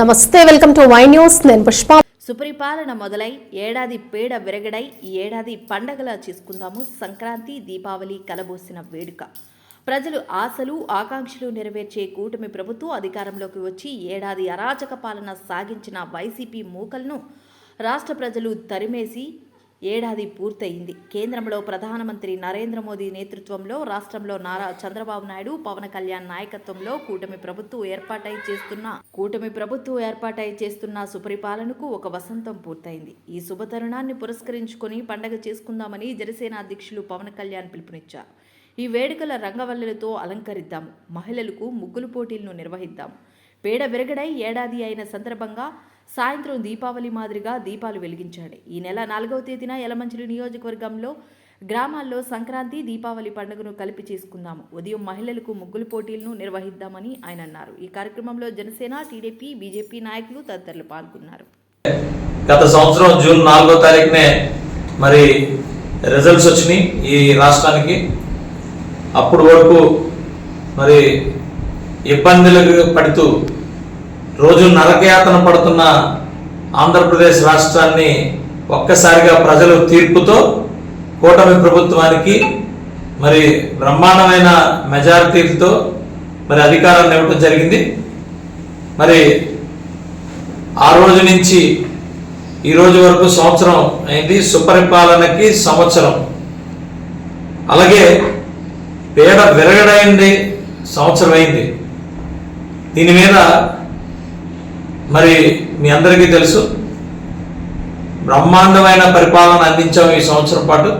నమస్తే welcome to Y news. నేను పుష్ప. సుపరిపాలన మొదలై ఏడాది పేడ విరగడై ఈ ఏడాది పండగలా చేసుకుందాము సంక్రాంతి దీపావళి కలబోసిన వేడుక. ప్రజలు ఆశలు ఆకాంక్షలు నెరవేర్చే కూటమి ప్రభుత్వం అధికారంలోకి వచ్చి ఏడాది అరాచక పాలన సాగించిన వైసీపీ మూకలను రాష్ట్ర ప్రజలు తరిమేసి ఏడాది పూర్తయింది. కేంద్రంలో ప్రధానమంత్రి నరేంద్ర మోదీ నేతృత్వంలో రాష్ట్రంలో నారా చంద్రబాబు నాయుడు పవన్ కళ్యాణ్ నాయకత్వంలో కూటమి ప్రభుత్వం ఏర్పాటై చేస్తున్న కూటమి ప్రభుత్వం ఏర్పాటై చేస్తున్న సుపరిపాలనకు ఒక వసంతం పూర్తయింది. ఈ శుభతరుణాన్ని పురస్కరించుకొని పండగ చేసుకుందామని జనసేన అధ్యక్షులు పవన్ కళ్యాణ్ పిలుపునిచ్చారు. ఈ వేడుకల రంగవల్లులతో అలంకరిద్దాము మహిళలకు ముగ్గులు పోటీలను నిర్వహిద్దాం. పేడ విరగడై ఏడాది అయిన సందర్భంగా సాయంత్రం దీపావళి మాదిరిగా దీపాలు వెలిగించాడు ఈ నెల నాలుగవ తేదీన యలమంచిలి నియోజకవర్గంలో గ్రామాల్లో సంక్రాంతి దీపావళి పండుగను కలిపి చేసుకుందాము. ఉదయం మహిళలకు ముగ్గులు పోటీలను నిర్వహిద్దామని ఆయన అన్నారు. ఈ కార్యక్రమంలో జనసేన టీడీపీ బీజేపీ నాయకులు తదితరులు పాల్గొన్నారు. గత సంవత్సరం జూన్ నాలుగో తారీఖునే మరి రిజల్ట్స్ వచ్చినాయి ఈ రాష్ట్రానికి. అప్పుడు వరకు మరి ఇబ్బందులకు పడుతూ రోజు నరకయాతన పడుతున్న ఆంధ్రప్రదేశ్ రాష్ట్రాన్ని ఒక్కసారిగా ప్రజలు తీర్పుతో కూటమి ప్రభుత్వానికి మరి బ్రహ్మాండమైన మెజారిటీతో మరి అధికారాన్ని ఇవ్వటం జరిగింది. మరి ఆ రోజు నుంచి ఈ రోజు వరకు సంవత్సరం అయింది. సుపరిపాలనకి సంవత్సరం. అలాగే పేడ విరగడైంది సంవత్సరం అయింది. దీని మీద మరి మీ అందరికీ తెలుసు బ్రహ్మాండమైన పరిపాలన అందించాం ఈ సంవత్సరం పాటు.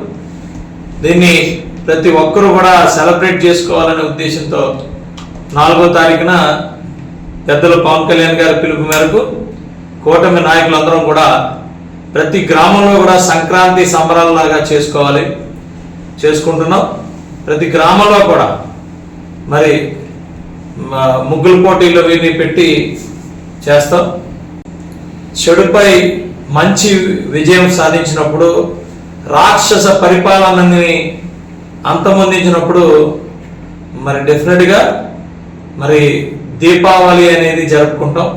దీన్ని ప్రతి ఒక్కరూ కూడా సెలబ్రేట్ చేసుకోవాలనే ఉద్దేశంతో నాలుగో తారీఖున పెద్దలు పవన్ కళ్యాణ్ గారి పిలుపు మేరకు కూటమి నాయకులందరం కూడా ప్రతి గ్రామంలో కూడా సంక్రాంతి సంబరాలలాగా చేసుకోవాలి చేసుకుంటున్నాం. ప్రతి గ్రామంలో కూడా మరి ముగ్గుల పోటీలు వీరిని పెట్టి చేస్తాం. చెడుపై మంచి విజయం సాధించినప్పుడు రాక్షస పరిపాలనని అంతమొందించినప్పుడు మరి డెఫినెట్గా మరి దీపావళి అనేది జరుపుకుంటాం.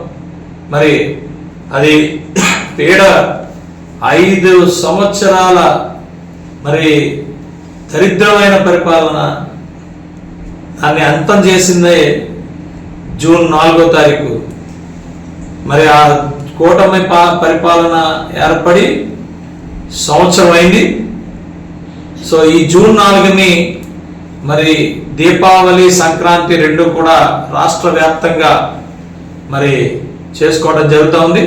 మరి అది పీడ ఐదు సంవత్సరాల మరి దరిద్రమైన పరిపాలన దాన్ని అంతం చేసిందే జూన్ నాలుగో తారీఖు. మరి ఆ కూటమి పా పరిపాలన ఏర్పడి సంవత్సరం అయింది సో ఈ జూన్ నాలుగుని మరి దీపావళి సంక్రాంతి రెండు కూడా రాష్ట్ర వ్యాప్తంగా మరి చేసుకోవడం జరుగుతూ ఉంది.